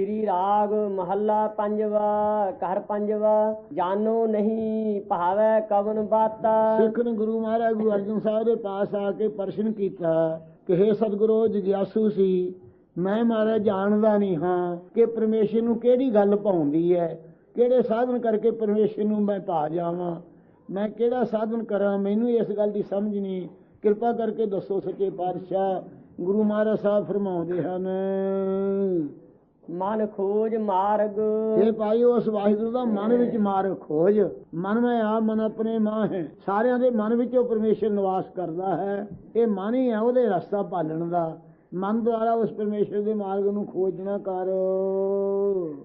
ਸ੍ਰੀ ਰਾਗ ਮਹੱਲਾ ਪੰਜਵਾ, ਘਰ ਪੰਜਵਾ ਜਾਨੋ ਨਹੀਂ ਭਾਵੈ ਕਵਨ ਬਾਤਾ। ਸਿੱਖ ਨੇ ਗੁਰੂ ਮਹਾਰਾਜ ਗੁਰੂ ਅਰਜਨ ਸਾਹਿਬ ਦੇ ਪਾਸ ਆ ਕੇ ਪ੍ਰਸ਼ਨ ਕੀਤਾ, ਕਿ हे ਸਤਿਗੁਰੂ, ਜਗਿਆਸੂ ਸੀ, ਮੈਂ ਮਹਾਰਾਜ ਜਾਣਦਾ ਨਹੀਂ ਹਾਂ ਕਿ ਪਰਮੇਸ਼ਰ ਨੂੰ ਕਿਹੜੀ ਗੱਲ ਪਾਉਂਦੀ ਹੈ ਕਿਹੜੇ ਸਾਧਨ ਕਰਕੇ ਪਰਮੇਸ਼ਰ ਨੂੰ ਮੈਂ ਪਾ ਜਾਵਾਂ, ਮੈਂ ਕਿਹੜਾ ਸਾਧਨ ਕਰਾਂ, ਮੈਨੂੰ ਇਸ ਗੱਲ ਦੀ ਸਮਝ ਨਹੀਂ। ਕਿਰਪਾ ਕਰਕੇ ਦੱਸੋ ਸੱਚੇ ਪਾਤਸ਼ਾਹ, ਗੁਰੂ ਮਹਾਰਾਜ ਸਾਹਿਬ ਫਰਮਾਉਂਦੇ ਹਨ। ਮਨ ਖੋਜ ਮਾਰਗ। ਇਹ ਭਾਈ ਉਸ ਵਾਹਿਗੁਰੂ ਦਾ ਮਨ ਵਿੱਚ ਮਾਰ ਖੋਜ। ਮਨ ਮੈਂ ਆ ਮਨ ਆਪਣੇ ਮਾਂ ਹੈ। ਸਾਰਿਆਂ ਦੇ ਮਨ ਵਿੱਚ ਉਹ ਪਰਮੇਸ਼ਰ ਨਿਵਾਸ ਕਰਦਾ ਹੈ। ਇਹ ਮਨ ਹੀ ਹੈ ਉਹਦੇ ਰਸਤਾ ਪਾਲਣ ਦਾ। ਮਨ ਦੁਆਰਾ ਉਸ ਪਰਮੇਸ਼ਰ ਦੇ ਮਾਰਗ ਨੂੰ ਖੋਜਣਾ ਕਰ।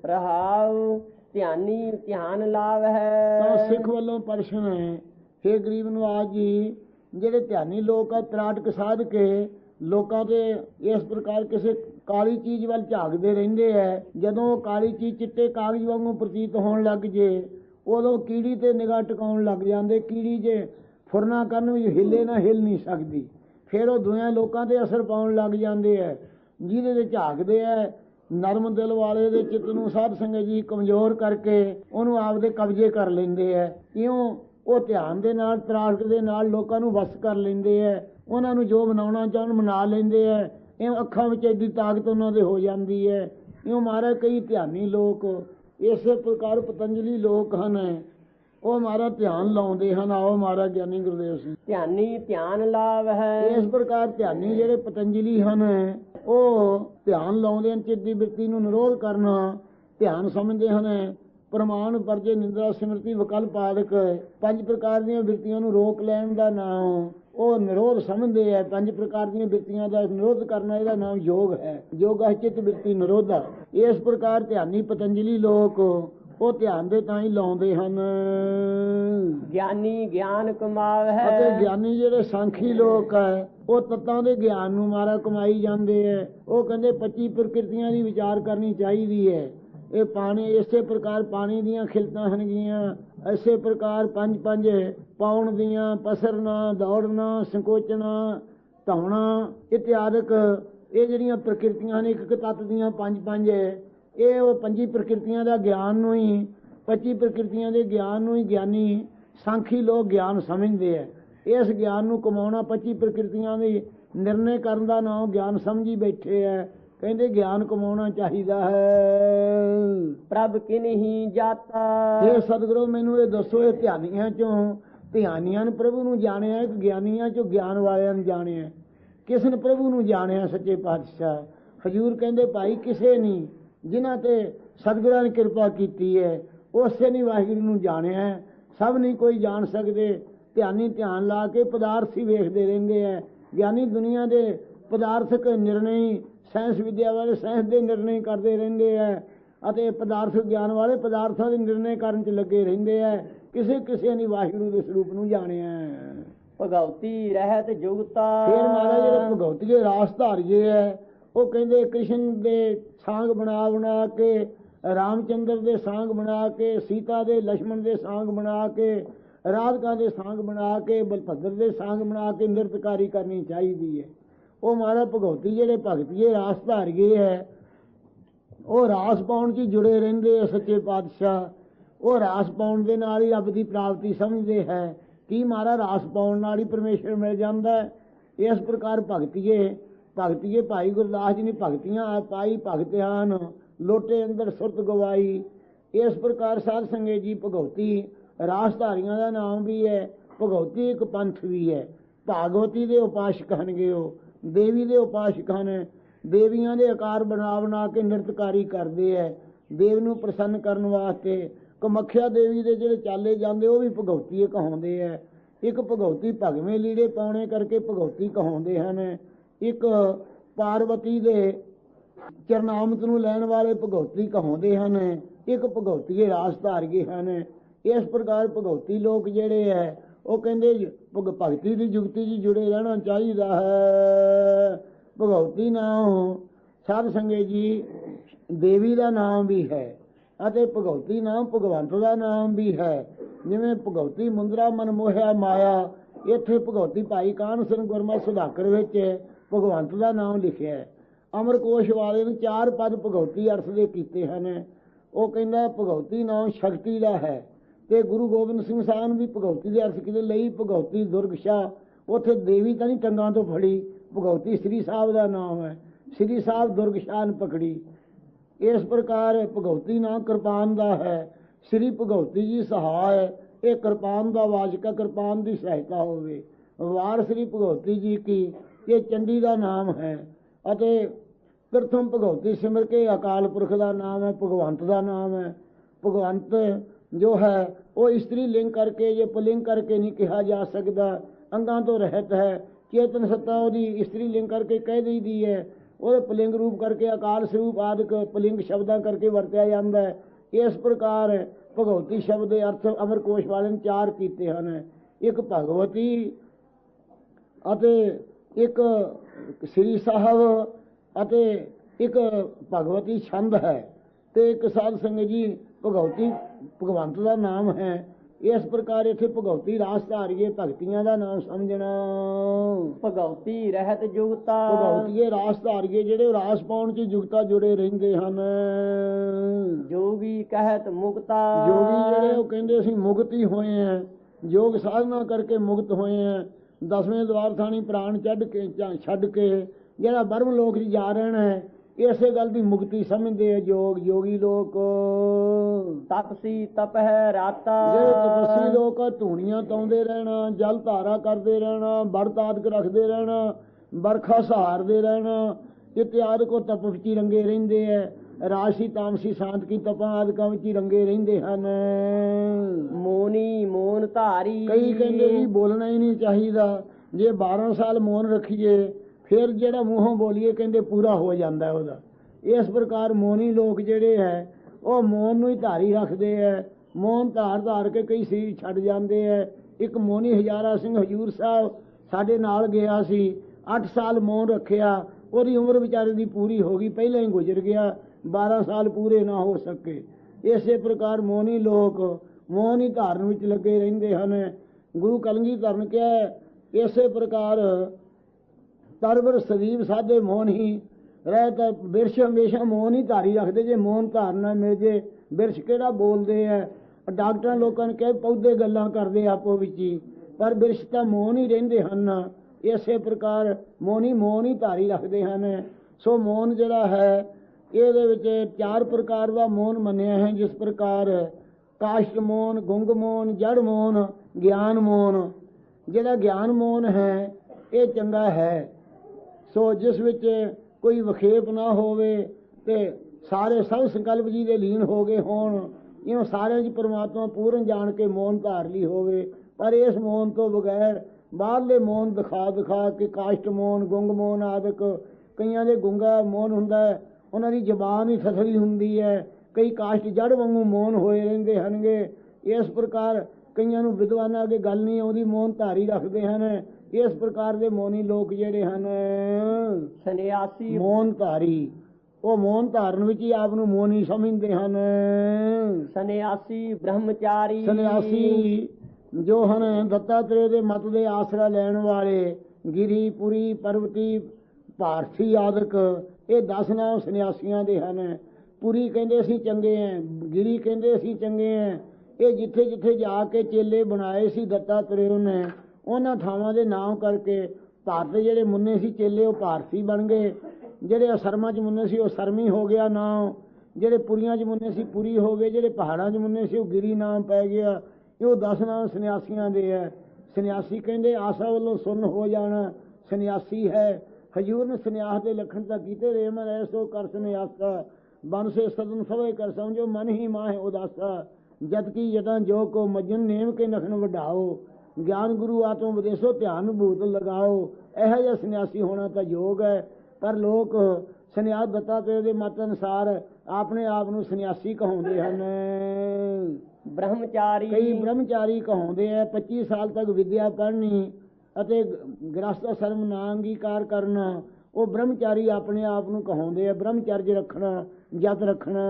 ਰਹਾਉ ਧਿਆਨੀ ਧਿਆਨ ਲਾਭ ਹੈ ਤਾਂ ਸਿੱਖ ਵੱਲੋਂ ਪ੍ਰਸ਼ਨ ਹੈ हे ਗਰੀਬ ਨਵਾਜ ਜੀ ਜਿਹੜੇ ਧਿਆਨੀ ਲੋਕ ਆ ਤਰਾਟਕ ਸਾਧ ਕੇ ਲੋਕਾਂ ਤੇ ਇਸ ਪ੍ਰਕਾਰ ਕਿਸੇ ਕਾਲੀ ਚੀਜ਼ ਵੱਲ ਝਾਕਦੇ ਰਹਿੰਦੇ ਐ। ਜਦੋਂ ਉਹ ਕਾਲੀ ਚੀਜ਼ ਚਿੱਟੇ ਕਾਗਜ਼ ਵਾਂਗੂ ਪ੍ਰਤੀਤ ਹੋਣ ਲੱਗ ਜੇ, ਉਦੋਂ ਕੀੜੀ ਤੇ ਨਿਗਾਹ ਟਿਕਾਉਣ ਲੱਗ ਜਾਂਦੇ। ਕੀੜੀ ਜੇ ਫੁਰਨਾ ਕਰਨ ਵਿੱਚ ਹਿੱਲੇ ਨਾ ਹਿੱਲ ਨਹੀਂ ਸਕਦੀ। ਫਿਰ ਉਹ ਦੁਨੀਆ ਲੋਕਾਂ ਤੇ ਅਸਰ ਪਾਉਣ ਲੱਗ ਜਾਂਦੇ ਐ। ਜਿਹਦੇ ਤੇ ਝਾਕਦੇ ਐ, ਨਰਮ ਦਿਲ ਵਾਲੇ ਦੇ ਚਿੱਤ ਨੂੰ ਸਾਧ ਸੰਗਤ ਜੀ ਕਮਜ਼ੋਰ ਕਰਕੇ ਉਹਨੂੰ ਆਪਦੇ ਕਬਜ਼ੇ ਕਰ ਲੈਂਦੇ ਐ। ਕਿਉਂ ਉਹ ਧਿਆਨ ਦੇ ਨਾਲ, ਤਰਾਸ਼ਕ ਦੇ ਨਾਲ ਲੋਕਾਂ ਨੂੰ ਵਸ ਕਰ ਲੈਂਦੇ ਐ। ਉਹਨਾਂ ਨੂੰ ਜੋ ਮਨਾਉਣਾ ਚਾਹਣ, ਮਨਾ ਲੈਂਦੇ ਐ। ਇਹ ਅੱਖਾਂ ਵਿੱਚ ਐਡੀ ਤਾਕਤ ਉਹਨਾਂ ਦੇ ਹੋ ਜਾਂਦੀ ਐ ਇਉਂ ਮਾਰੇ ਕਈ ਧਿਆਨੀ ਲੋਕ ਇਸੇ ਪ੍ਰਕਾਰ ਪਤੰਜਲੀ ਲੋਕ ਹਨ। ਉਹ ਮਾਰਾ ਧਿਆਨ ਲਾਉਂਦੇ ਹਨ। ਆਓ ਮਾਰਾ ਗਿਆਨੀ ਗੁਰਦੇਵ ਸਿੰਘ। ਧਿਆਨੀ ਧਿਆਨ ਲਾਭ ਹੈ। ਇਸ ਪ੍ਰਕਾਰ ਧਿਆਨੀ ਜਿਹੜੇ ਪਤੰਜਲੀ ਹਨ ਉਹ ਧਿਆਨ ਲਾਉਂਦੇ ਹਨ ਚਿੱਤ ਦੀ ਬਿਰਤੀ ਨੂੰ ਨਿਰੋਧ ਕਰਨਾ ਧਿਆਨ ਸਮਝਦੇ ਹਨ। ਪ੍ਰਮਾਣ ਪਰਜੇ ਨਿੰਦਾ ਸਿਮਰਤੀ ਵਿਕਲਪ ਆਦਿਕ ਪੰਜ ਪ੍ਰਕਾਰ ਦੀਆਂ ਬਿਰਤੀਆਂ ਨੂੰ ਰੋਕ ਲੈਣ ਦਾ ਨਾਮ ਉਹ ਨਿਰੋਧ ਸਮਝਦੇ ਹੈ ਪੰਜ ਪ੍ਰਕਾਰ ਦੀਆਂ ਬਿਰਤੀਆਂ ਦਾ ਨਿਰੋਧ ਕਰਨਾ ਇਹਦਾ ਨਾਮ ਯੋਗ ਹੈ। ਯੋਗ ਹੈ ਚਿੱਤ ਬਿਰਤੀ ਨਿਰੋਧਾ। ਇਸ ਪ੍ਰਕਾਰ ਧਿਆਨੀ ਪਤੰਜਲੀ ਲੋਕ ਉਹ ਧਿਆਨ ਦੇ ਤਾਂ ਹੀ ਲਾਉਂਦੇ ਹਨ। ਗਿਆਨੀ ਗਿਆਨ ਕਮਾਵ ਅਤੇ ਹੈ ਗਿਆਨੀ ਜਿਹੜੇ ਸਾਂਖੀ ਲੋਕ ਹੈ ਉਹ ਤੱਤਾਂ ਦੇ ਗਿਆਨ ਨੂੰ ਮਾਰਾ ਕਮਾਈ ਜਾਂਦੇ ਐ ਉਹ ਕਹਿੰਦੇ 25 ਪ੍ਰਕਿਰਤੀਆਂ ਦੀ ਵਿਚਾਰ ਕਰਨੀ ਚਾਹੀਦੀ ਹੈ। ਇਹ ਪਾਣੀ, ਇਸੇ ਪ੍ਰਕਾਰ ਪਾਣੀ ਦੀਆਂ ਖਿਲਤਾਂ ਹਨਗੀਆਂ, ਇਸੇ ਪ੍ਰਕਾਰ ਪੰਜ ਪੰਜ ਪਾਉਣ ਦੀਆਂ, ਪਸਰਨਾ, ਦੌੜਨਾ ਸੰਕੋਚਣਾ ਧੌਣਾ ਇਤਿਆਦਿਕ ਇਹ ਜਿਹੜੀਆਂ ਪ੍ਰਕਿਰਤੀਆਂ ਨੇ, ਇੱਕ ਇੱਕ ਤੱਤ ਦੀਆਂ ਪੰਜ ਪੰਜ, ਇਹ ਉਹ ਪੰਜੀ ਪ੍ਰਕਿਰਤੀਆਂ ਦਾ ਗਿਆਨ ਨੂੰ ਹੀ 25 ਪ੍ਰਕਿਰਤੀਆਂ ਦੇ ਗਿਆਨ ਨੂੰ ਹੀ ਗਿਆਨੀ ਸਾਂਖੀ ਲੋਕ ਗਿਆਨ ਸਮਝਦੇ ਐ ਇਸ ਗਿਆਨ ਨੂੰ ਕਮਾਉਣਾ 25 ਪ੍ਰਕਿਰਤੀਆਂ ਦੀ ਨਿਰਣੇ ਕਰਨ ਦਾ ਨਾਮ ਗਿਆਨ ਸਮਝੀ ਬੈਠੇ ਐ ਕਹਿੰਦੇ ਗਿਆਨ ਕਮਾਉਣਾ ਚਾਹੀਦਾ ਹੈ। ਪ੍ਰਭ ਕਿਨਹੀ ਜਾਤਾ? ਇਹ ਸਤਿਗੁਰੂ ਮੈਨੂੰ ਇਹ ਦੱਸੋ ਇਹ ਧਿਆਨੀਆਂ ਚੋਂ ਧਿਆਨੀਆਂ ਨੇ ਪ੍ਰਭੂ ਨੂੰ ਜਾਣਿਆ ਕਿ ਗਿਆਨੀਆਂ ਚੋਂ ਗਿਆਨ ਵਾਲਿਆਂ ਨੂੰ ਜਾਣਿਆ। ਕਿਸ ਨੇ ਪ੍ਰਭੂ ਨੂੰ ਜਾਣਿਆ ਸੱਚੇ ਪਾਤਸ਼ਾਹ? ਹਜੂਰ ਕਹਿੰਦੇ ਭਾਈ ਕਿਸੇ ਨਹੀਂ ਜਿਨ੍ਹਾਂ ਤੇ ਸਤਿਗੁਰਾਂ ਨੇ ਕਿਰਪਾ ਕੀਤੀ ਹੈ ਉਸੇ ਨਹੀਂ ਵਾਹਿਗੁਰੂ ਨੂੰ ਜਾਣਿਆ। ਸਭ ਨਹੀਂ ਕੋਈ ਜਾਣ ਸਕਦੇ। ਧਿਆਨੀ ਧਿਆਨ ਲਾ ਕੇ ਪਦਾਰਥ ਹੀ ਵੇਖਦੇ ਰਹਿੰਦੇ ਐ ਗਿਆਨੀ ਦੁਨੀਆ ਦੇ ਪਦਾਰਥਕ ਨਿਰਣੇ ਸਾਇੰਸ ਵਿਦਿਆ ਵਾਲੇ ਸਾਇੰਸ ਦੇ ਨਿਰਣੇ ਕਰਦੇ ਰਹਿੰਦੇ ਆ ਅਤੇ ਪਦਾਰਥ ਗਿਆਨ ਵਾਲੇ ਪਦਾਰਥਾਂ ਦੇ ਨਿਰਣੇ ਕਰਨ 'ਚ ਲੱਗੇ ਰਹਿੰਦੇ ਆ ਕਿਸੇ ਕਿਸੇ ਨੇ ਵਾਹਿਗੁਰੂ ਦੇ ਸਰੂਪ ਨੂੰ ਜਾਣਿਆ ਭਗਉਤੀ ਰਹਿਤ ਜੁਗਤਾ। ਫਿਰ ਮਹਾਰਾਜ ਜਿਹੜੇ ਭਗਉਤੀ ਦੇ ਰਾਸ ਧਾਰਜੇ ਹੈ ਉਹ ਕਹਿੰਦੇ ਕ੍ਰਿਸ਼ਨ ਦੇ ਸਾਂਗ ਬਣਾ ਬਣਾ ਕੇ ਰਾਮਚੰਦਰ ਦੇ ਸਾਂਗ ਬਣਾ ਕੇ ਸੀਤਾ ਦੇ ਲక్ష్మణ ਦੇ ਸਾਂਗ ਬਣਾ ਕੇ ਰਾਧਕਾਂ ਦੇ ਸਾਂਗ ਬਣਾ ਕੇ ਬਲਭਦਰ ਦੇ ਸਾਂਗ ਬਣਾ ਕੇ ਨਿਰਤਕਾਰੀ ਕਰਨੀ ਚਾਹੀਦੀ ਹੈ ਉਹ ਮਹਾਰਾਜ ਭਗਵਤੀ ਜਿਹੜੇ ਭਗਤੀਏ ਰਾਸ ਧਾਰੀਏ ਹੈ, ਉਹ ਰਾਸ ਪਾਉਣ 'ਚ ਜੁੜੇ ਰਹਿੰਦੇ ਆ ਸੱਚੇ ਪਾਤਸ਼ਾਹ। ਉਹ ਰਾਸ ਪਾਉਣ ਦੇ ਨਾਲ ਹੀ ਰੱਬ ਦੀ ਪ੍ਰਾਪਤੀ ਸਮਝਦੇ ਹੈ। ਕੀ ਮਹਾਰਾਜ ਰਾਸ ਪਾਉਣ ਨਾਲ ਹੀ ਪਰਮੇਸ਼ਰ ਮਿਲ ਜਾਂਦਾ ਹੈ? ਇਸ ਪ੍ਰਕਾਰ ਭਗਤੀਏ ਭਗਤੀਏ ਭਾਈ ਗੁਰਦਾਸ ਜੀ ਨੇ ਭਗਤੀਆਂ ਆ ਪਾਈ ਭਗਤਿਆਨ ਲੋਟੇ ਅੰਦਰ ਸੁਰਤ ਗਵਾਈ। ਇਸ ਪ੍ਰਕਾਰ ਸਾਧ ਸੰਗਤ ਜੀ ਭਗਉਤੀ ਰਾਸਧਾਰੀਆਂ ਦਾ ਨਾਮ ਵੀ ਹੈ ਭਗਉਤੀ ਇੱਕ ਪੰਥ ਵੀ ਹੈ। ਭਾਗਵਤੀ ਦੇ ਉਪਾਸ਼ਕ ਹਨਗੇ ਉਹ ਦੇਵੀ ਦੇ ਉਪਾਸ਼ਕ ਹਨ ਦੇਵੀਆਂ ਦੇ ਆਕਾਰ ਬਣਾ ਬਣਾ ਕੇ ਨਿਰਤਕਾਰੀ ਕਰਦੇ ਐ। ਦੇਵ ਨੂੰ ਪ੍ਰਸੰਨ ਕਰਨ ਵਾਸਤੇ ਕਮਖਿਆ ਦੇਵੀ ਦੇ ਜਿਹੜੇ ਚਾਲੇ ਜਾਂਦੇ, ਉਹ ਵੀ ਭਗਉਤੀ ਕਹਾਉਂਦੇ ਐ। ਇੱਕ ਭਗਉਤੀ ਭਗਵੇਂ ਲੀੜੇ ਪਾਉਣੇ ਕਰਕੇ ਭਗਉਤੀ ਕਹਾਉਂਦੇ ਹਨ। ਇੱਕ ਪਾਰਵਤੀ ਦੇ ਚਰਨਾਮਤ ਨੂੰ ਲੈਣ ਵਾਲੇ ਭਗਉਤੀ ਕਹਾਉਂਦੇ ਹਨ। ਇੱਕ ਭਗਉਤੀਏ ਰਾਸ ਧਾਰਗੇ ਹਨ। ਇਸ ਪ੍ਰਕਾਰ ਭਗਉਤੀ ਲੋਕ ਜਿਹੜੇ ਐ ਉਹ ਕਹਿੰਦੇ ਭਗ- ਭਗਤੀ ਦੀ ਜੁਗਤੀ ਜੀ ਜੁੜੇ ਰਹਿਣਾ ਚਾਹੀਦਾ ਹੈ। ਭਗਉਤੀ ਨਾਮ ਸਾਧ ਸੰਗੇ ਜੀ, ਦੇਵੀ ਦਾ ਨਾਮ ਵੀ ਹੈ ਅਤੇ ਭਗਉਤੀ ਨਾਮ ਭਗਵੰਤ ਦਾ ਨਾਮ ਵੀ ਹੈ। ਜਿਵੇਂ ਭਗਉਤੀ ਮੁੰਦਰਾ ਮਨ ਮੋਹਿਆ ਮਾਇਆ, ਇੱਥੇ ਭਗਉਤੀ ਭਾਈ ਕਾਨ ਸਿੰਘ ਗੁਰਮਤਿ ਸੁਧਾਕਰ ਵਿੱਚ ਭਗਵੰਤ ਦਾ ਨਾਮ ਲਿਖਿਆ ਹੈ। ਅਮਰਕੋਸ਼ ਵਾਲੇ ਨੇ ਚਾਰ ਪਦ ਭਗਉਤੀ ਅਰਥ ਦੇ ਕੀਤੇ ਹਨ। ਉਹ ਕਹਿੰਦਾ ਭਗਉਤੀ ਨਾਮ ਸ਼ਕਤੀ ਦਾ ਹੈ। ਤੇ ਗੁਰੂ ਗੋਬਿੰਦ ਸਿੰਘ ਸਾਹਿਬ ਨੇ ਵੀ ਭਗਉਤੀ ਦੇ ਅਰਥ ਕਿਤੇ ਲਈ ਭਗਉਤੀ ਦੁਰਗਸ਼ਾ ਉਥੇ ਦੇਵੀ ਤਾਂ ਨਹੀਂ ਟੰਗਾਂ ਤੋਂ ਫੜੀ, ਭਗਉਤੀ ਸ੍ਰੀ ਸਾਹਿਬ ਦਾ ਨਾਮ ਹੈ। ਸ੍ਰੀ ਸਾਹਿਬ ਦੁਰਗਸ਼ਾਨ ਪਕੜੀ। ਇਸ ਪ੍ਰਕਾਰ ਭਗਉਤੀ ਨਾਮ ਕਿਰਪਾਨ ਦਾ ਹੈ। ਸ੍ਰੀ ਭਗਉਤੀ ਜੀ ਸਹਾਇ ਇਹ ਕਿਰਪਾਨ ਦਾ ਵਾਜਕਾ ਕਿਰਪਾਨ ਦੀ ਸਹਾਇਤਾ ਹੋਵੇ। ਵਾਰ ਸ੍ਰੀ ਭਗਉਤੀ ਜੀ ਕੀ, ਇਹ ਚੰਡੀ ਦਾ ਨਾਮ ਹੈ ਅਤੇ ਪ੍ਰਥਮ ਭਗਉਤੀ ਸਿਮਰ ਕੇ ਅਕਾਲ ਪੁਰਖ ਦਾ ਨਾਮ ਹੈ, ਭਗਵੰਤ ਦਾ ਨਾਮ ਹੈ। ਭਗਵੰਤ ਜੋ ਹੈ, ਉਹ ਇਸਤਰੀ ਲਿੰਗ ਕਰਕੇ ਜੇ ਪੁਲਿੰਗ ਕਰਕੇ ਨਹੀਂ ਕਿਹਾ ਜਾ ਸਕਦਾ, ਅੰਗਾਂ ਤੋਂ ਰਹਿਤ ਹੈ, ਚੇਤਨ ਸੱਤਾ ਉਹਦੀ ਇਸਤਰੀ ਲਿੰਗ ਕਰਕੇ ਕਹਿ ਦਈਦੀ ਹੈ। ਉਹਦੇ ਪੁਲਿੰਗ ਰੂਪ ਕਰਕੇ ਅਕਾਲ ਸਰੂਪ ਆਦਿਕ ਪੁਲਿੰਗ ਸ਼ਬਦਾਂ ਕਰਕੇ ਵਰਤਿਆ ਜਾਂਦਾ ਹੈ। ਇਸ ਪ੍ਰਕਾਰ ਭਗਵਤੀ ਸ਼ਬਦ ਦੇ ਅਰਥ ਅਮਰਕੋਸ਼ ਵਾਲੇ ਨੇ ਚਾਰ ਕੀਤੇ ਹਨ। ਇੱਕ ਭਗਵਤੀ ਅਤੇ ਇੱਕ ਸ੍ਰੀ ਸਾਹਿਬ ਅਤੇ ਇੱਕ ਭਗਵਤੀ ਛੰਦ ਹੈ। ਤੇ ਇੱਕ ਸਾਧ ਸੰਗਤ ਜੀ ਭਗਵਤੀ ਭਗਵੰਤ ਦਾ ਨਾਮ ਹੈ। ਇਸ ਪ੍ਰਕਾਰ ਇੱਥੇ ਭਗਵਤੀ ਰਾਸ ਧਾਰੀਏ ਭਗਤੀਆਂ ਦਾ ਨਾਮ ਸਮਝਣਾ। ਭਗਉਤੀ ਰਹਿਤ ਜੁਗਤਾ ਭਗਵਤੀਏ ਰਾਸ ਧਾਰੀਏ ਜਿਹੜੇ ਰਾਸ ਪਾਉਣ 'ਚ ਯੁਗਤਾ ਜੁੜੇ ਰਹਿੰਦੇ ਹਨ। ਜੋਗੀ ਕਹਿਤ ਮੁਕਤਾ। ਜੋਗੀ ਜਿਹੜੇ ਉਹ ਕਹਿੰਦੇ ਅਸੀਂ ਮੁਕਤੀ ਹੋਏ ਆ ਯੋਗ ਸਾਧਨਾ ਕਰਕੇ ਮੁਕਤ ਹੋਏ ਆ ਦਸਵੇਂ ਦਵਾਰ ਥਾਣੀ ਪ੍ਰਾਣ ਛੱਡ ਕੇ ਜਾਂ ਛੱਡ ਕੇ ਜਿਹੜਾ ਬਰਮ ਲੋਕ 'ਚ ਜਾ ਰਹਿਣਾ ਹੈ ਇਸੇ ਗੱਲ ਦੀ ਮੁਕਤੀ ਸਮਝਦੇ ਆ ਯੋਗ ਯੋਗੀ ਲੋਕ। ਤਪਸੀ ਤਪਹਿ ਰਾਤਾ। ਜਿਹੜੇ ਤਪਸੀ ਲੋਕ ਆ, ਧੂਣੀਆਂ ਤਾਉਂਦੇ ਰਹਿਣਾ ਜਲ ਧਾਰਾ ਕਰਦੇ ਰਹਿਣਾ ਵਰਤ ਆਦਿਕ ਰੱਖਦੇ ਰਹਿਣਾ ਬਰਖਾ ਸਹਾਰਦੇ ਰਹਿਣਾ ਇਤਿਆਦਿ ਕੋ ਤਪ ਵਿੱਚ ਹੀ ਰੰਗੇ ਰਹਿੰਦੇ ਐ ਰਾਸ਼ੀ ਤਾਮਸੀ ਸ਼ਾਂਤ ਕੀ ਤਪਾਂ ਆਦਿਕਾਂ ਵਿੱਚ ਹੀ ਰੰਗੇ ਰਹਿੰਦੇ ਹਨ। ਮੋਨੀ ਮੋਨ ਧਾਰੀ। ਕਈ ਕਹਿੰਦੇ ਵੀ ਬੋਲਣਾ ਹੀ ਨਹੀਂ ਚਾਹੀਦਾ। ਜੇ 12 ਸਾਲ ਮੌਨ ਰੱਖੀਏ ਫਿਰ ਜਿਹੜਾ ਮੂੰਹੋਂ ਬੋਲੀਏ ਕਹਿੰਦੇ ਪੂਰਾ ਹੋ ਜਾਂਦਾ ਉਹਦਾ। ਇਸ ਪ੍ਰਕਾਰ ਮੋਨੀ ਲੋਕ ਜਿਹੜੇ ਹੈ, ਉਹ ਮੋਨ ਨੂੰ ਹੀ ਧਾਰੀ ਰੱਖਦੇ ਐ ਮੋਨ ਧਾਰ ਧਾਰ ਕੇ ਕਈ ਸੀ ਛੱਡ ਜਾਂਦੇ ਐ ਇੱਕ ਮੋਨੀ ਹਜ਼ਾਰਾ ਸਿੰਘ ਹਜੂਰ ਸਾਹਿਬ ਸਾਡੇ ਨਾਲ ਗਿਆ ਸੀ 8 ਸਾਲ ਮੋਨ ਰੱਖਿਆ। ਉਹਦੀ ਉਮਰ ਵਿਚਾਰੇ ਦੀ ਪੂਰੀ ਹੋ ਗਈ, ਪਹਿਲਾਂ ਹੀ ਗੁਜ਼ਰ ਗਿਆ। 12 ਸਾਲ ਪੂਰੇ ਨਾ ਹੋ ਸਕੇ। ਇਸੇ ਪ੍ਰਕਾਰ ਮੋਨੀ ਲੋਕ ਮੋਨ ਹੀ ਧਾਰਨ ਵਿੱਚ ਲੱਗੇ ਰਹਿੰਦੇ ਹਨ। ਗੁਰੂ ਕਲਗੀ ਧਰਨ ਕਿਹਾ ਇਸੇ ਪ੍ਰਕਾਰ ਤਰਵਰ ਸਦੀਵ ਸਾਦੇ ਮੋਨ ਹੀ। ਰਹਿ ਤਾਂ ਬਿਰਸ਼ ਹਮੇਸ਼ਾ ਮੋਨ ਹੀ ਧਾਰੀ ਰੱਖਦੇ, ਜੇ ਮੋਨ ਧਾਰਨਾ ਮਿਲ ਜੇ ਬਿਰਸ਼ ਕਿਹੜਾ ਬੋਲਦੇ ਆ ਡਾਕਟਰਾਂ ਲੋਕਾਂ ਨੇ ਕਹੇ ਪੌਦੇ ਗੱਲਾਂ ਕਰਦੇ ਆਪੋ ਵਿੱਚ ਹੀ, ਪਰ ਬਿਰਸ਼ ਤਾਂ ਮੋਨ ਹੀ ਰਹਿੰਦੇ ਹਨ। ਇਸੇ ਪ੍ਰਕਾਰ ਮੋਹਨੀ ਮੋਨ ਹੀ ਧਾਰੀ ਰੱਖਦੇ ਹਨ। ਸੋ ਮੋਹਨ ਜਿਹੜਾ ਹੈ, ਇਹਦੇ ਵਿੱਚ ਚਾਰ ਪ੍ਰਕਾਰ ਦਾ ਮੋਹਨ ਮੰਨਿਆ ਹੈ, ਜਿਸ ਪ੍ਰਕਾਰ ਕਾਸ਼ਟ ਮੋਹਨ, ਗੁੰਗ ਮੋਹਨ, ਜੜ ਮੋਹਨ, ਗਿਆਨ ਮੋਨ ਜਿਹੜਾ ਗਿਆਨ ਮੋਹਨ ਹੈ, ਇਹ ਚੰਗਾ ਹੈ। ਸੋ ਜਿਸ ਵਿੱਚ ਕੋਈ ਵਿਖੇਪ ਨਾ ਹੋਵੇ ਤੇ ਸਾਰੇ ਸਭ ਸੰਕਲਪ ਜੀ ਦੇ ਲੀਨ ਹੋ ਗਏ ਹੋਣ, ਇਉਂ ਸਾਰਿਆਂ ਦੀ ਪਰਮਾਤਮਾ ਪੂਰਨ ਜਾਣ ਕੇ ਮੋਹਨ ਧਾਰ ਲਈ ਹੋਵੇ। ਪਰ ਇਸ ਮੌਨ ਤੋਂ ਬਗੈਰ ਬਾਹਰਲੇ ਮੋਹਨ ਦਿਖਾ ਦਿਖਾ ਕੇ ਕਾਸ਼ਟ ਮੋਹਨ ਗੁੰਗ ਮੋਹਨ ਆਦਿਕ ਕਈਆਂ ਦੇ ਗੁੰਗਾ ਮੋਹਨ ਹੁੰਦਾ ਹੈ, ਉਹਨਾਂ ਦੀ ਜ਼ਬਾਨ ਹੀ ਫਸਲੀ ਹੁੰਦੀ ਹੈ। ਕਈ ਕਾਸ਼ਟ ਜੜ ਵਾਂਗੂ ਮੋਹਨ ਹੋਏ ਰਹਿੰਦੇ ਹਨਗੇ ਇਸ ਪ੍ਰਕਾਰ ਕਈਆਂ ਨੂੰ ਵਿਦਵਾਨਾਂ ਅੱਗੇ ਗੱਲ ਨਹੀਂ ਆਉਂਦੀ ਮੋਹਨ ਧਾਰੀ ਰੱਖਦੇ ਹਨ। ਇਸ ਪ੍ਰਕਾਰ ਦੇ ਮੋਨੀ ਲੋਕ ਜਿਹੜੇ ਹਨ ਸੰਨਿਆਸੀ। ਮੋਹਨ ਧਾਰੀ ਉਹ ਮੋਹਨ ਧਾਰਨ ਵਿੱਚ ਹੀ ਆਪ ਨੂੰ ਮੋਨੀ ਸਮਝਦੇ ਹਨ। ਸੰਨਿਆਸੀ ਬ੍ਰਹਮਚਾਰੀ। ਸੰਨਿਆਸੀ ਜੋ ਹਨ ਦੱਤਾਤਰੇ ਦੇ ਮਤ ਦੇ ਆਸਰਾ ਲੈਣ ਵਾਲੇ ਗਿਰੀ ਪੁਰੀ ਪਰਵਤੀ ਭਾਰਤੀ ਆਦਿਕ ਇਹ 10 ਨਾਮ ਸੰਨਿਆਸੀਆਂ ਦੇ ਹਨ। ਪੁਰੀ ਕਹਿੰਦੇ ਅਸੀਂ ਚੰਗੇ ਆਂ ਗਿਰੀ ਕਹਿੰਦੇ ਅਸੀਂ ਚੰਗੇ ਆਂ ਇਹ ਜਿੱਥੇ ਜਿੱਥੇ ਜਾ ਕੇ ਚੇਲੇ ਬਣਾਏ ਸੀ ਦੱਤਾਤਰੇ ਉਹਨੇ ਉਹਨਾਂ ਥਾਵਾਂ ਦੇ ਨਾਮ ਕਰਕੇ ਭਾਰਤ ਦੇ ਜਿਹੜੇ ਮੁੰਨੇ ਸੀ ਚੇਲੇ, ਉਹ ਭਾਰਤੀ ਬਣ ਗਏ। ਜਿਹੜੇ ਅਸਰਮਾ ਚ ਮੁੰਨੇ ਸੀ, ਉਹ ਸਰਮੀ ਹੋ ਗਿਆ ਨਾਮ। ਜਿਹੜੇ ਪੁਰੀਆਂ ਚ ਮੁੰਨੇ ਸੀ, ਪੁਰੀ ਹੋ ਗਏ। ਜਿਹੜੇ ਪਹਾੜਾਂ ਚ ਮੁੰਨੇ ਸੀ, ਉਹ ਗਿਰੀ ਨਾਮ ਪੈ ਗਿਆ। ਇਹ ਉਹ 10 ਨਾਮ ਸੰਨਿਆਸੀਆਂ ਦੇ ਹੈ ਸੰਨਿਆਸੀ ਕਹਿੰਦੇ, ਆਸਾ ਵੱਲੋਂ ਸੁਨ ਹੋ ਜਾਣਾ ਸੰਨਿਆਸੀ ਹੈ। ਹਜੂਰ ਨੇ ਸੰਨਿਆਸ ਦੇ ਲੱਖਣ ਤਾਂ ਕੀਤੇ ਰੇ ਮਨ ਐਸੋ ਕਰ ਸੰਨਿਆਸਾ। ਬਨ ਸੇ ਸਦਨ ਸਵੇ ਕਰ ਸਮਝੋ, ਮਨ ਹੀ ਮਾਹ ਉਦਾਸਾ। ਜਦ ਕੀ ਜਟਾਂ ਜੋ ਕੋ ਮਜਨ ਨੇਮ ਕੇ ਨਖਣ ਵਢਾਓ। ਗਿਆਨ ਗੁਰੂ ਆਤਮ ਉਪਦੇਸੋ ਧਿਆਨ ਭੂਤ ਲਗਾਓ। ਇਹੋ ਜਿਹਾ ਸੰਨਿਆਸੀ ਹੋਣਾ ਤਾਂ ਯੋਗ ਹੈ ਪਰ ਲੋਕ ਸੰਨਿਆਸ ਦਿੱਤਾ ਤੇ ਦੇ ਮਤ ਅਨੁਸਾਰ ਆਪਣੇ ਆਪ ਨੂੰ ਸੰਨਿਆਸੀ ਕਹਾਉਂਦੇ ਹਨ। ਬ੍ਰਹਮਚਾਰੀ ਕਈ ਬ੍ਰਹਮਚਾਰੀ ਕਹਾਉਂਦੇ ਆ 25 ਸਾਲ ਤੱਕ ਵਿਦਿਆ ਪੜ੍ਹਨੀ ਅਤੇ ਗ੍ਰਸਥ ਸ਼ਰਮ ਨਾ ਅੰਗੀਕਾਰ ਕਰਨਾ ਉਹ ਬ੍ਰਹਮਚਾਰੀ ਆਪਣੇ ਆਪ ਨੂੰ ਕਹਾਉਂਦੇ ਆ ਬ੍ਰਹਮਚਰਜ ਰੱਖਣਾ ਜਤ ਰੱਖਣਾ।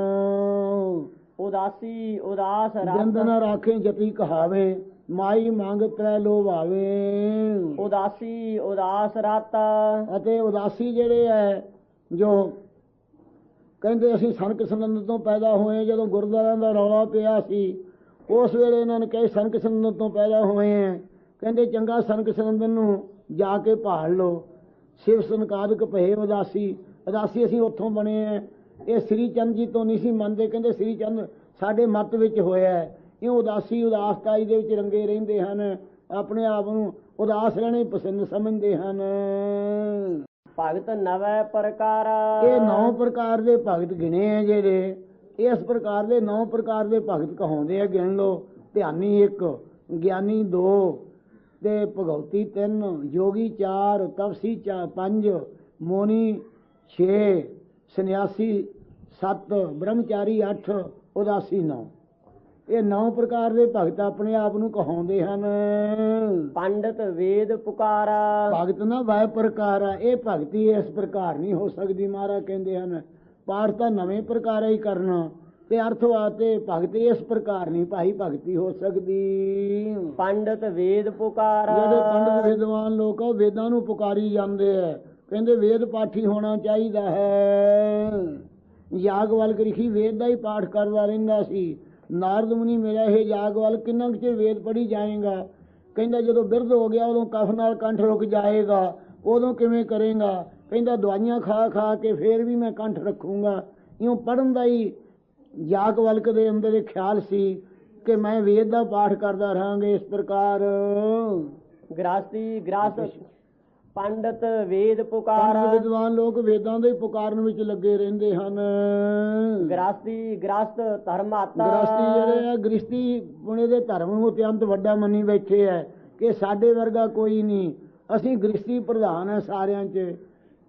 ਉਦਾਸੀ ਉਦਾਸ ਰਤ ਰਾਖੇ ਜਤੀ ਕਹਾਵੇ। ਮਾਈ ਮੰਗ ਤ੍ਰੈ ਲੋਭਾਵੇ। ਉਦਾਸੀ ਉਦਾਸ ਰਤ। ਅਤੇ ਉਦਾਸੀ ਜਿਹੜੇ ਹੈ ਜੋ ਕਹਿੰਦੇ ਅਸੀਂ ਸਨਕ ਸੰਨਤ ਤੋਂ ਪੈਦਾ ਹੋਏ ਜਦੋਂ ਗੁਰਦੁਆਰਿਆਂ ਦਾ ਰੌਲਾ ਪਿਆ ਸੀ ਉਸ ਵੇਲੇ ਇਹਨਾਂ ਨੇ ਕਹੇ ਸਨਕ ਸੰਨਤ ਤੋਂ ਪੈਦਾ ਹੋਏ ਆ ਕਹਿੰਦੇ ਚੰਗਾ ਸਨਕ ਸੰਨਤ ਨੂੰ ਜਾ ਕੇ ਭਾਲ ਲਓ। ਸ਼ਿਵ ਸੰਕਾਦਕ ਭਏ ਉਦਾਸੀ। ਉਦਾਸੀ ਅਸੀਂ ਉੱਥੋਂ ਬਣੇ ਆ ਇਹ ਸ੍ਰੀ ਚੰਦ ਜੀ ਤੋਂ ਨਹੀਂ ਸੀ ਮੰਨਦੇ। ਕਹਿੰਦੇ ਸ੍ਰੀ ਚੰਦ ਸਾਡੇ ਮਤ ਵਿੱਚ ਹੋਇਆ ਹੈ। ਇਹ ਉਦਾਸੀ ਉਦਾਸਤਾਈ ਦੇ ਵਿੱਚ ਰੰਗੇ ਰਹਿੰਦੇ ਹਨ। ਆਪਣੇ ਆਪ ਨੂੰ ਉਦਾਸ ਰਹਿਣੇ ਪਸੰਦ ਸਮਝਦੇ ਹਨ। ਭਗਤ ਨਵੈ ਪ੍ਰਕਾਰ। ਇਹ ਨੌ ਪ੍ਰਕਾਰ ਦੇ ਭਗਤ ਗਿਣੇ ਆ ਜਿਹੜੇ। ਇਸ ਪ੍ਰਕਾਰ ਦੇ ਨੌ ਪ੍ਰਕਾਰ ਦੇ ਭਗਤ ਕਹਾਉਂਦੇ ਆ ਗਿਣ ਲੋ ਧਿਆਨੀ ਇੱਕ ਗਿਆਨੀ ਦੋ ਤੇ ਭਗਉਤੀ ਤਿੰਨ ਯੋਗੀ ਚਾਰ ਤਪਸੀ ਚਾਰ ਪੰਜ ਮੋਨੀ 6 ਸੰਨਿਆਸੀ 7 ਬ੍ਰਹਮਚਾਰੀ 8 ਉਦਾਸੀ 9 ਇਹ ਨੌ ਪ੍ਰਕਾਰ ਦੇ ਭਗਤ ਆਪਣੇ ਆਪ ਨੂੰ ਕਹਾਉਂਦੇ ਹਨ। ਪੰਡਤ ਵੇਦ ਪੁਕਾਰਾ। ਭਗਤ ਨਾ ਵਾਇ ਪ੍ਰਕਾਰ ਇਹ ਭਗਤੀ ਇਸ ਪ੍ਰਕਾਰ ਨਹੀਂ ਹੋ ਸਕਦੀ ਮਹਾਰਾਜ ਕਹਿੰਦੇ ਹਨ। ਪਾਠ ਤਾਂ ਨਵੇਂ ਪ੍ਰਕਾਰ ਹੀ ਕਰਨਾ ਤੇ ਅਰਥ ਵਾਸਤੇ ਭਗਤੀ ਇਸ ਪ੍ਰਕਾਰ ਨਹੀਂ ਭਾਈ ਭਗਤੀ ਹੋ ਸਕਦੀ। ਪੰਡਤ ਵੇਦ ਪੁਕਾਰਾ। ਜਿਹੜੇ ਪੰਡਤ ਵਿਦਵਾਨ ਲੋਕ ਉਹ ਵੇਦਾਂ ਨੂੰ ਪੁਕਾਰੀ ਜਾਂਦੇ ਆ ਕਹਿੰਦੇ ਵੇਦ ਪਾਠੀ ਹੋਣਾ ਚਾਹੀਦਾ ਹੈ। ਯਾਗਵਲ ਰਿਖੀ ਵੇਦ ਦਾ ਹੀ ਪਾਠ ਕਰਦਾ ਰਹਿੰਦਾ ਸੀ। ਨਾਰਦ ਮੁਨੀ ਮੇਰਾ ਇਹ ਯਾਗਵਲ ਕਿੰਨਾ ਕੁ ਵੇਦ ਪੜ੍ਹੀ ਜਾਏਗਾ? ਕਹਿੰਦਾ ਜਦੋਂ ਬਿਰਧ ਹੋ ਗਿਆ, ਉਦੋਂ ਕਫ ਨਾਲ ਕੰਠ ਰੁਕ ਜਾਏਗਾ। ਉਦੋਂ ਕਿਵੇਂ ਕਰੇਗਾ? ਕਹਿੰਦਾ ਦਵਾਈਆਂ ਖਾ ਖਾ ਕੇ ਫੇਰ ਵੀ ਮੈਂ ਕੰਠ ਰੱਖੂੰਗਾ। ਇਉਂ ਪੜਨ ਦਾ ਹੀ ਯਾਗਵਲਕ ਦੇ ਅੰਦਰ ਇਹ ਖਿਆਲ ਸੀ ਕਿ ਮੈਂ ਵੇਦ ਦਾ ਪਾਠ ਕਰਦਾ ਰਹਾਂਗਾ ਇਸ ਪ੍ਰਕਾਰ। ਗ੍ਰਾਸਤੀ, ਗ੍ਰਾਸ ਪੰਡਤ ਵੇਦ ਪੁਕਾਰਾ। ਵਿਦਵਾਨ ਲੋਕ ਵੇਦਾਂ ਦੇ ਪੁਕਾਰਨ ਵਿੱਚ ਲੱਗੇ ਰਹਿੰਦੇ ਹਨ। ਗ੍ਰਾਸਤੀ ਗ੍ਰਸਤ ਧਰਮਾਤਾ ਗ੍ਰਸਤੀ ਜਿਹੜੇ ਆ ਗ੍ਰਸਤੀ ਪੁਣੇ ਦੇ ਧਰਮ ਨੂੰ ਅਤਿਅੰਤ ਵੱਡਾ ਮੰਨੀ ਬੈਠੇ ਐ ਕਿ ਸਾਡੇ ਵਰਗਾ ਕੋਈ ਨਹੀਂ। ਅਸੀਂ ਗ੍ਰਸਤੀ ਪ੍ਰਧਾਨ ਹੈ ਸਾਰਿਆਂ 'ਚ।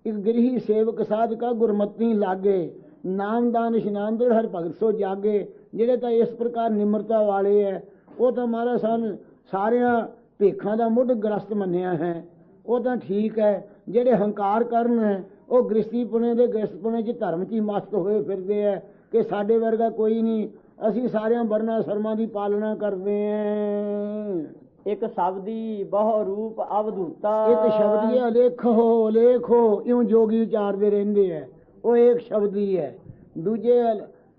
ਇੱਕ ਗ੍ਰਹੀ ਸੇਵਕ ਸਾਧਕਾ ਗੁਰਮਤੀ ਲਾਗੇ ਨਾਮਦਾਨ ਇਸ਼ਨਾਨ ਦੇ ਹਰ ਭਗਤ ਸੋ ਜਾਗੇ ਜਿਹੜੇ ਤਾਂ ਇਸ ਪ੍ਰਕਾਰ ਨਿਮਰਤਾ ਵਾਲੇ ਐ ਉਹ ਤਾਂ ਮਹਾਰਾਜ ਸਨ ਸਾਰਿਆਂ ਭੇਖਾਂ ਦਾ ਮੁੱਢ ਗ੍ਰਸਤ ਮੰਨਿਆ ਹੈ। ਉਹ ਤਾਂ ਠੀਕ ਹੈ ਜਿਹੜੇ ਹੰਕਾਰ ਕਰਨ ਹੈ ਉਹ ਗ੍ਰਸਤੀ ਪੁਣੇ ਦੇ ਗ੍ਰਸਤ ਪੁਣੇ 'ਚ ਧਰਮ 'ਚ ਹੀ ਮਸਤ ਹੋਏ ਫਿਰਦੇ ਐ ਕਿ ਸਾਡੇ ਵਰਗਾ ਕੋਈ ਨਹੀਂ। ਅਸੀਂ ਸਾਰਿਆਂ ਵਰਨਾ ਸ਼ਰਮਾਂ ਦੀ ਪਾਲਣਾ ਕਰਦੇ ਆਂ ਇੱਕ ਸ਼ਬਦੀ ਬਹੁ ਰੂਪ ਅਵਧੂਤਾ। ਇੱਕ ਸ਼ਬਦੀ ਹੈ ਲੇਖੋ ਲੇਖੋ ਇਉਂ ਜੋਗੀ ਉਚਾਰਦੇ ਰਹਿੰਦੇ ਐ ਉਹ ਇੱਕ ਸ਼ਬਦੀ ਹੈ ਦੂਜੇ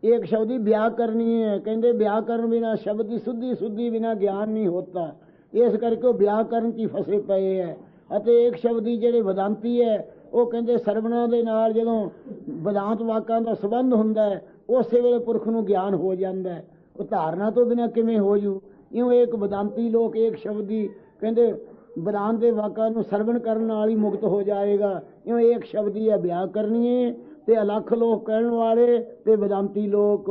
ਇੱਕ ਸ਼ਬਦੀ ਵਿਆਹ ਕਰਨੀ ਹੈ। ਕਹਿੰਦੇ ਵਿਆਹ ਕਰਨ ਬਿਨਾ ਸ਼ਬਦ ਦੀ ਸੁੱਧੀ ਸੁੱਧੀ ਬਿਨਾ ਗਿਆਨ ਨਹੀਂ ਹੁੰਦਾ ਇਸ ਕਰਕੇ ਉਹ ਵਿਆਹ ਕਰਨ 'ਚ ਹੀ ਫਸੇ ਪਏ ਐ ਅਤੇ ਇੱਕ ਸ਼ਬਦੀ ਜਿਹੜੇ ਵਦਾਂਤੀ ਹੈ ਉਹ ਕਹਿੰਦੇ ਸਰਵਣਾ ਦੇ ਨਾਲ ਜਦੋਂ ਵਦਾਂਤ ਵਾਕਾਂ ਦਾ ਸੰਬੰਧ ਹੁੰਦਾ ਹੈ ਉਸੇ ਵੇਲੇ ਪੁਰਖ ਨੂੰ ਗਿਆਨ ਹੋ ਜਾਂਦਾ ਹੈ। ਉਹ ਧਾਰਨਾ ਤੋਂ ਬਿਨਾ ਕਿਵੇਂ ਹੋ ਜੂ? ਇਉਂ ਇੱਕ ਵਦਾਂਤੀ ਲੋਕ ਇੱਕ ਸ਼ਬਦੀ ਕਹਿੰਦੇ ਵਿਦਾਨ ਦੇ ਵਾਕਾਂ ਨੂੰ ਸਰਵਣ ਕਰਨ ਨਾਲ ਹੀ ਮੁਕਤ ਹੋ ਜਾਏਗਾ। ਇਉਂ ਇੱਕ ਸ਼ਬਦੀ ਹੈ ਵਿਆਹ ਕਰਨੀਏ ਤੇ ਅਲੱਖ ਲੋਕ ਕਹਿਣ ਵਾਲੇ ਤੇ ਵਿਦਾਂਤੀ ਲੋਕ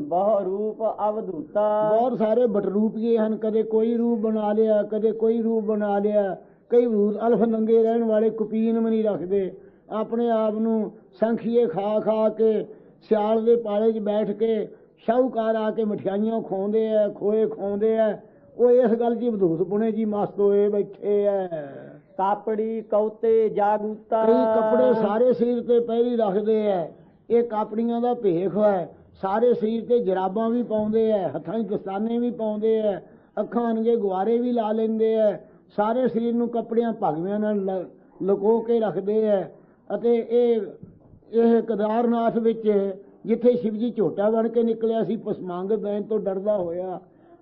ਬਹੁ ਰੂਪ ਅਵਧੂਤਾ। ਬਹੁਤ ਸਾਰੇ ਬਟਰੂਪੀਏ ਹਨ। ਕਦੇ ਕੋਈ ਰੂਪ ਬਣਾ ਲਿਆ ਕਦੇ ਕੋਈ ਰੂਪ ਬਣਾ ਲਿਆ। ਕਈ ਰੂਪ ਅਲਫ ਨੰਗੇ ਰਹਿਣ ਵਾਲੇ ਕੁਪੀਨ ਵੀ ਨਹੀਂ ਰੱਖਦੇ। ਆਪਣੇ ਆਪ ਨੂੰ ਸੰਖੀਏ ਖਾ ਖਾ ਕੇ ਸਿਆਲ ਦੇ ਪਾਲੇ 'ਚ ਬੈਠ ਕੇ ਸ਼ਾਹੂਕਾਰ ਆ ਕੇ ਮਠਿਆਈਆਂ ਖਵਾਉਂਦੇ ਆ ਖੋਏ ਖਵਾਉਂਦੇ ਆ ਉਹ ਇਸ ਗੱਲ 'ਚ ਬਧੂਤ ਪੁਣੇ ਜੀ ਮਸਤ ਹੋਏ ਬੈਠੇ ਆ ਕਾਪੜੀ ਕੌਤੇ ਜਾਗੂਤਾ। ਕਈ ਕੱਪੜੇ ਸਾਰੇ ਸਰੀਰ ਤੇ ਪਹਿਰੀ ਰੱਖਦੇ ਐ। ਇਹ ਕਾਪੜੀਆਂ ਦਾ ਭੇਖ ਹੈ ਸਾਰੇ ਸਰੀਰ ਤੇ ਜਰਾਬਾਂ ਵੀ ਪਾਉਂਦੇ ਐ ਹੱਥਾਂ 'ਚ ਦਸਤਾਨੇ ਵੀ ਪਾਉਂਦੇ ਐ। ਅੱਖਾਂ ਅਣਗੇ ਗੁਆਰੇ ਵੀ ਲਾ ਲੈਂਦੇ ਐ। ਸਾਰੇ ਸਰੀਰ ਨੂੰ ਕੱਪੜਿਆਂ ਭਗਵਿਆਂ ਨਾਲ ਲੁਕੋ ਕੇ ਰੱਖਦੇ ਐ ਅਤੇ ਇਹ ਇਹ ਕੇਦਾਰਨਾਥ ਵਿੱਚ ਜਿੱਥੇ ਸ਼ਿਵ ਜੀ ਝੋਟਾ ਬਣ ਕੇ ਨਿਕਲਿਆ ਸੀ ਪਸਮੰਗ ਬੈਨ ਤੋਂ ਡਰਦਾ ਹੋਇਆ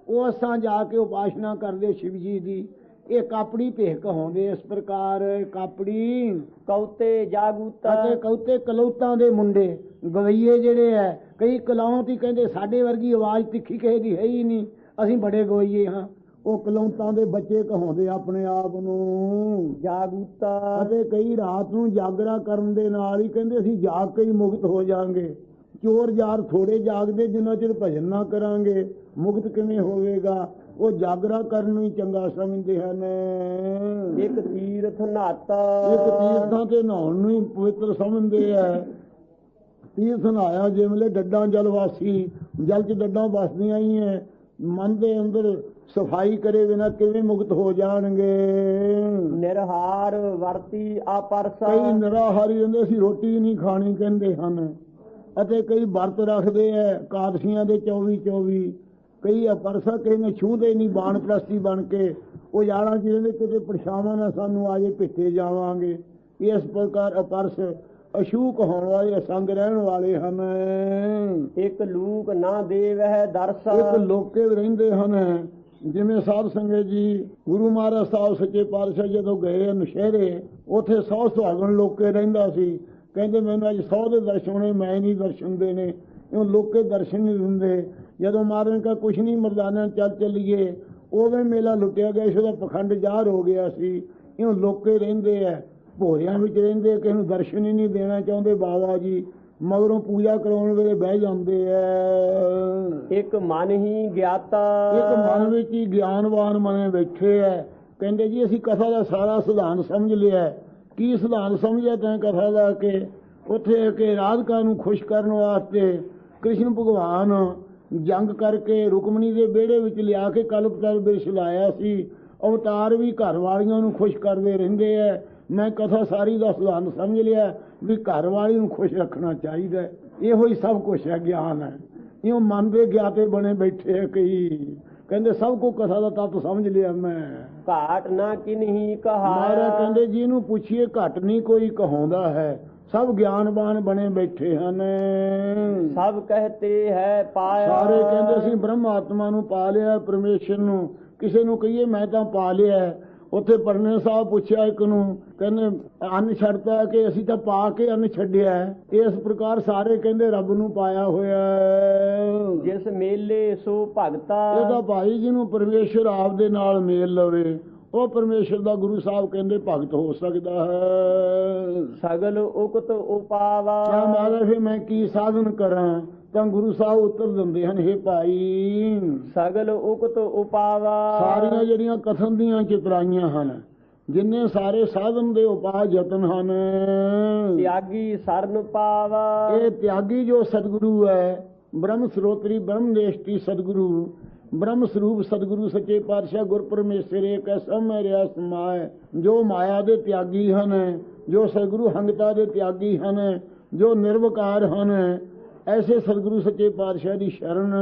ਉਹ ਅਸਾਂ ਜਾ ਕੇ ਉਪਾਸ਼ਨਾ ਕਰਦੇ ਸ਼ਿਵ ਜੀ ਦੀ। ਇਹ ਕਾਪੜੀ ਭੇਖ ਕਹਾਉਂਦੇ ਇਸ ਪ੍ਰਕਾਰ ਕਾਪੜੀ ਕੌਤੇ ਜਾਗੂਤਾ। ਅਤੇ ਕਉਤੇ ਕਲੌਤਾਂ ਦੇ ਮੁੰਡੇ ਗਵਈਏ ਜਿਹੜੇ ਐ ਕਈ ਕਲੌਂਤ ਹੀ ਕਹਿੰਦੇ ਸਾਡੇ ਵਰਗੀ ਆਵਾਜ਼ ਤਿੱਖੀ ਕਿਸੇ ਦੀ ਹੈ ਹੀ ਨਹੀਂ ਅਸੀਂ ਬੜੇ ਗਵਈਏ ਹਾਂ। ਉਹ ਕਲੌਂਤਾਂ ਦੇ ਬੱਚੇ ਕਹਾਉਂਦੇ ਆਪਣੇ ਆਪ ਨੂੰ। ਜਾਗੂਤਾ ਅਤੇ ਕਈ ਰਾਤ ਨੂੰ ਜਾਗਰਾ ਕਰਨ ਦੇ ਨਾਲ ਹੀ ਕਹਿੰਦੇ ਅਸੀਂ ਜਾਗ ਕੇ ਹੀ ਮੁਕਤ ਹੋ ਜਾਾਂਗੇ। ਚੋਰ ਯਾਰ ਥੋੜੇ ਜਾਗਦੇ ਜਿੰਨਾ ਚਿਰ ਭਜਨ ਨਾ ਕਰਾਂਗੇ। ਮੁਕਤ ਕਿਵੇਂ ਹੋਵੇਗਾ? ਉਹ ਜਾਗਰਾ ਕਰਨ ਨੂੰ ਹੀ ਚੰਗਾ ਸਮਝਦੇ ਹਨ। ਇੱਕ ਤੀਰਥ ਨਾਤਾ। ਇੱਕ ਤੀਰਥਾਂ ਤੇ ਨਹਾਉਣ ਨੂੰ ਹੀ ਪਵਿੱਤਰ ਸਮਝਦੇ ਆ। ਤੀਰਥ ਨਹਾਇਆ ਜਿਵੇਂ ਡੱਡਾਂ ਜਲ ਵਾਸੀ ਜਲ 'ਚ ਡੱਡਾਂ ਵਸਦੀਆਂ ਹੀ ਐ। ਮਨ ਦੇ ਅੰਦਰ ਸਫ਼ਾਈ ਕਰੇ ਬਿਨਾ ਕਿਵੇਂ ਮੁਕਤ ਹੋ ਜਾਣਗੇ? ਨਿਰਹਾਰ ਵਰਤੀ ਆਪਰਸਾ ਕਈ ਨਿਰਾਹਾਰੀ ਹੁੰਦੇ ਸੀ ਰੋਟੀ ਨਹੀਂ ਖਾਣੀ ਕਹਿੰਦੇ ਹਨ। ਅਤੇ ਕਈ ਵਰਤ ਰੱਖਦੇ ਐ ਕਾਦਸ਼ੀਆਂ ਦੇ 24 24 ਕਈ ਅਪਰਸਾ ਕਿਸੇ ਨੇ ਛੂਹਦੇ ਨਹੀਂ ਬਾਣ ਪ੍ਰਸਤੀ ਬਣ ਕੇ। ਉਹ ਯਾਰਾਂ ਜਿਹਦੇ ਕਿਤੇ ਪਰਛਾਵਾਂ ਨਾ ਸਾਨੂੰ ਆਜੇ ਭਿੱਟੇ ਜਾਵਾਂਗੇ। ਇਸ ਪ੍ਰਕਾਰ ਅਪਰਸ ਅਸ਼ੂਕ ਹੋਣ ਵਾਲੇ ਅਸੰਗ ਰਹਿਣ ਵਾਲੇ ਹਨ। ਇੱਕ ਲੂਕ ਨਾ ਦੇਵਹਿ ਦਰਸ। ਇੱਕ ਲੋਕੇ ਰਹਿੰਦੇ ਹਨ। ਜਿਵੇਂ ਸਾਧ ਸੰਗਤ ਜੀ ਗੁਰੂ ਮਹਾਰਾਜ ਸਾਹਿਬ ਸੱਚੇ ਪਾਤਸ਼ਾਹ ਜਦੋਂ ਗਏ ਨਸ਼ਹਿਰੇ ਉਥੇ ਸੌ ਸੁਹਾਗਣ ਲੋਕੇ ਰਹਿੰਦਾ ਸੀ। ਕਹਿੰਦੇ ਮੈਨੂੰ ਅੱਜ ਸੌ ਦੇ ਦਰਸ਼ਨ ਹੋਣੇ ਮੈਂ ਨਹੀਂ ਦਰਸ਼ਨ ਦੇਣੇ। ਉਹ ਲੋਕੇ ਦਰਸ਼ਨ ਨਹੀਂ ਦਿੰਦੇ। ਜਦੋਂ ਮਹਾਰਾਜ ਕਾ ਕੁਛ ਨਹੀਂ ਮਰਦਾਨਾ ਚੱਲ ਚੱਲੀਏ। ਉਵੇਂ ਮੇਲਾ ਲੁੱਟਿਆ ਗਿਆ ਸੀ, ਉਹਦਾ ਪਖੰਡ ਜ਼ਾਹਰ ਹੋ ਗਿਆ ਸੀ। ਇਹਨੂੰ ਲੋਕੇ ਰਹਿੰਦੇ ਆ, ਭੋਰਿਆਂ ਵਿੱਚ ਰਹਿੰਦੇ ਕਿਸੇ ਨੂੰ ਦਰਸ਼ਨ ਹੀ ਨਹੀਂ ਦੇਣਾ ਚਾਹੁੰਦੇ ਬਾਬਾ ਜੀ। ਮਗਰੋਂ ਪੂਜਾ ਕਰਾਉਣ ਵੇਲੇ ਬਹਿ ਜਾਂਦੇ ਆ ਇੱਕ ਮਨ ਹੀ ਗਿਆਤਾ। ਇੱਕ ਮਨ ਵਿੱਚ ਹੀ ਗਿਆਨਵਾਨ ਮਨੇ ਬੈਠੇ ਐ। ਕਹਿੰਦੇ ਜੀ ਅਸੀਂ ਕਥਾ ਦਾ ਸਾਰਾ ਸਿਧਾਂਤ ਸਮਝ ਲਿਆ। ਕੀ ਸਿਧਾਂਤ ਸਮਝਿਆ ਤੈਂ ਕਥਾ ਦਾ ਕਿ ਉੱਥੇ ਕਿ ਰਾਧਕਾ ਨੂੰ ਖੁਸ਼ ਕਰਨ ਵਾਸਤੇ ਕ੍ਰਿਸ਼ਨ ਭਗਵਾਨ ਜੰਗ ਕਰਕੇ ਰੁਕਮਣੀ ਦੇ ਵਿਹੜੇ ਵਿੱਚ ਲਿਆ ਕੇ ਕਲਪਤਰ ਬਿਰਸ਼ ਲਾਇਆ ਸੀ। ਅਵਤਾਰ ਵੀ ਘਰ ਵਾਲੀਆਂ ਨੂੰ ਖੁਸ਼ ਕਰਦੇ ਰਹਿੰਦੇ ਐ। ਮੈਂ ਕਥਾ ਸਾਰੀ ਦਾ ਸਿਧਾਂਤ ਸਮਝ ਲਿਆ ਵੀ ਘਰ ਵਾਲੀ ਨੂੰ ਖੁਸ਼ ਰੱਖਣਾ ਚਾਹੀਦਾ। ਇਹੋ ਹੀ ਸਭ ਕੁਝ ਹੈ ਗਿਆਨ ਹੈ। ਇਉਂ ਮਨ ਦੇ ਗਿਆਤੇ ਬਣੇ ਬੈਠੇ ਆ ਕਈ। ਕਹਿੰਦੇ ਸਭ ਕੋ ਕਥਾ ਦਾ ਤੱਤ ਸਮਝ ਲਿਆ ਮੈਂ। ਘਾਟ ਨਾ ਕਿਨਹੀ ਕਹਾ। ਕਹਿੰਦੇ ਜਿਹਨੂੰ ਪੁੱਛੀਏ ਘਟ ਨਹੀਂ ਕੋਈ ਕਹਾਉਂਦਾ ਹੈ। ਸਭ ਗਿਆਨਵਾਨ ਬਣੇ ਬੈਠੇ ਹਨ। ਸਭ ਕਹਤੇ ਹੈ ਪਾਇਆ। ਸਾਰੇ ਕਹਿੰਦੇ ਅਸੀਂ ਬ੍ਰਹਮ ਆਤਮਾ ਨੂੰ ਪਾ ਲਿਆ ਪਰਮੇਸ਼ਰ ਨੂੰ। ਕਿਸੇ ਨੂੰ ਕਹੀਏ ਮੈਂ ਤਾਂ ਪਾ ਲਿਆ। ਉੱਥੇ ਪਰਨੇ ਸਾਹਿਬ ਪੁੱਛਿਆ ਇੱਕ ਨੂੰ ਕਹਿੰਦੇ ਅੰਨ ਛੱਡਤਾ ਕਿ ਅਸੀਂ ਤਾਂ ਪਾ ਕੇ ਅੰਨ ਛੱਡਿਆ। ਇਸ ਪ੍ਰਕਾਰ ਸਾਰੇ ਕਹਿੰਦੇ ਰੱਬ ਨੂੰ ਪਾਇਆ ਹੋਇਆ। ਜਿਸ ਮੇਲੇ ਸੋ ਭਗਤਾ ਇਹਦਾ ਭਾਈ ਜਿਹਨੂੰ ਪਰਮੇਸ਼ਰ ਆਪ ਦੇ ਨਾਲ ਮੇਲ ਲਵੇ ਉਹ ਪਰਮੇਸ਼ਰ ਦਾ ਗੁਰੂ ਸਾਹਿਬ ਕਹਿੰਦੇ ਭਗਤ ਹੋ ਸਕਦਾ ਹੈ ਸਗਲ ਉਕਤ ਉਪਾਵਾ ਕਿਆ ਮਾਰੇ ਫਿਰ ਮੈਂ ਕੀ ਸਾਧਨ ਕਰਾਂ ਤਾਂ ਗੁਰੂ ਸਾਹਿਬ ਉੱਤਰ ਦਿੰਦੇ ਹਨ हे ਭਾਈ। ਸਗਲ ਉਕਤ ਉਪਾਵਾ। ਸਾਰੀਆਂ ਜਿਹੜੀਆਂ ਕਥਨ ਦੀਆਂ ਚਿਤਰਾਈਆਂ ਹਨ ਜਿੰਨੇ ਸਾਰੇ ਸਾਧਨ ਦੇ ਉਪਾਅ ਯਤਨ ਹਨ। ਤਿਆਗੀ ਸਰਨ ਪਾਵਾ। ਇਹ ਤਿਆਗੀ ਜੋ ਸਤਿਗੁਰੂ ਹੈ ਬ੍ਰਹਮ ਸਰੋਤਰੀ ਬ੍ਰਹਮ ਨੇਸ਼ਟੀ ਸਤਿਗੁਰੂ ਬ੍ਰਹਮ ਸਰੂਪ ਸਤਿਗੁਰੂ ਸੱਚੇ ਪਾਤਸ਼ਾਹ ਗੁਰ ਪਰਮੇਸ਼ਰ ਏਕ ਐਸਾ ਮੈਂ ਰਿਆ ਸਮਾਏ। ਜੋ ਮਾਇਆ ਦੇ ਤਿਆਗੀ ਹਨ ਜੋ ਸਤਿਗੁਰੂ ਹੰਗਤਾ ਦੇ ਤਿਆਗੀ ਹਨ ਜੋ ਨਿਰਵਕਾਰ ਹਨ ਐਸੇ ਸਤਿਗੁਰੂ ਸੱਚੇ ਪਾਤਸ਼ਾਹ ਦੀ ਸ਼ਰਨ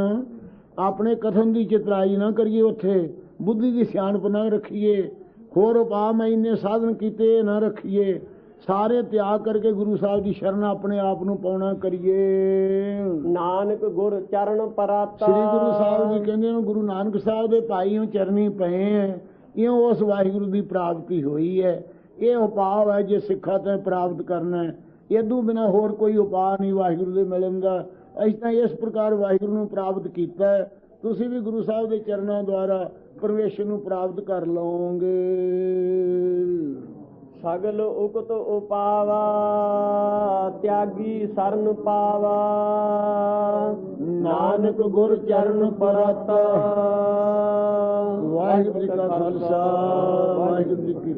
ਆਪਣੇ ਕਥਨ ਦੀ ਚਿਤਰਾਈ ਨਾ ਕਰੀਏ ਉੱਥੇ ਬੁੱਧੀ ਦੀ ਸਿਆਣਪ ਨਾ ਰੱਖੀਏ ਹੋਰ ਉਪਾਅ ਮੈਂ ਇੰਨੇ ਸਾਧਨ ਕੀਤੇ ਨਾ ਰੱਖੀਏ ਸਾਰੇ ਤਿਆਗ ਕਰਕੇ ਗੁਰੂ ਸਾਹਿਬ ਦੀ ਸ਼ਰਨ ਆਪਣੇ ਆਪ ਨੂੰ ਪਾਉਣਾ ਕਰੀਏ। ਨਾਨਕ ਗੁਰ ਚਰਨ ਪਰਾਤਾ। ਸ੍ਰੀ ਗੁਰੂ ਸਾਹਿਬ ਜੀ ਕਹਿੰਦੇ ਨੇ ਗੁਰੂ ਨਾਨਕ ਸਾਹਿਬ ਦੇ ਪਾਈਓ ਚਰਨੀ ਪਏ ਹੈ ਇਉਂ ਉਸ ਵਾਹਿਗੁਰੂ ਦੀ ਪ੍ਰਾਪਤੀ ਹੋਈ ਹੈ ਇਹ ਉਪਾਅ ਹੈ ਜੇ ਸਿੱਖਾ ਤੇ ਪ੍ਰਾਪਤ ਕਰਨਾ ਹੈ। ਇਦੋਂ ਬਿਨਾ ਹੋਰ ਕੋਈ ਉਪਾਅ ਨਹੀਂ ਵਾਹਿਗੁਰੂ ਦੇ ਮਿਲਣ ਦਾ ਅਸੀਂ ਤਾਂ ਇਸ ਪ੍ਰਕਾਰ ਵਾਹਿਗੁਰੂ ਨੂੰ ਪ੍ਰਾਪਤ ਕੀਤਾ ਤੁਸੀਂ ਵੀ ਗੁਰੂ ਸਾਹਿਬ ਦੇ ਚਰਨਾਂ ਦੁਆਰਾ ਪਰਮੇਸ਼ਰ ਨੂੰ ਪ੍ਰਾਪਤ ਕਰ ਲਓਗੇ ਸਗਲ ਉਕਤ ਉਪਾਵਾ ਤਿਆਗੀ ਸਰਨ ਪਾਵਾ। ਨਾਨਕ ਗੁਰ ਚਰਨ ਪਰਤ। ਵਾਹਿਗੁਰੂ ਜੀ ਕਾ ਖਾਲਸਾ ਵਾਹਿਗੁਰੂ ਜੀ ਕੀ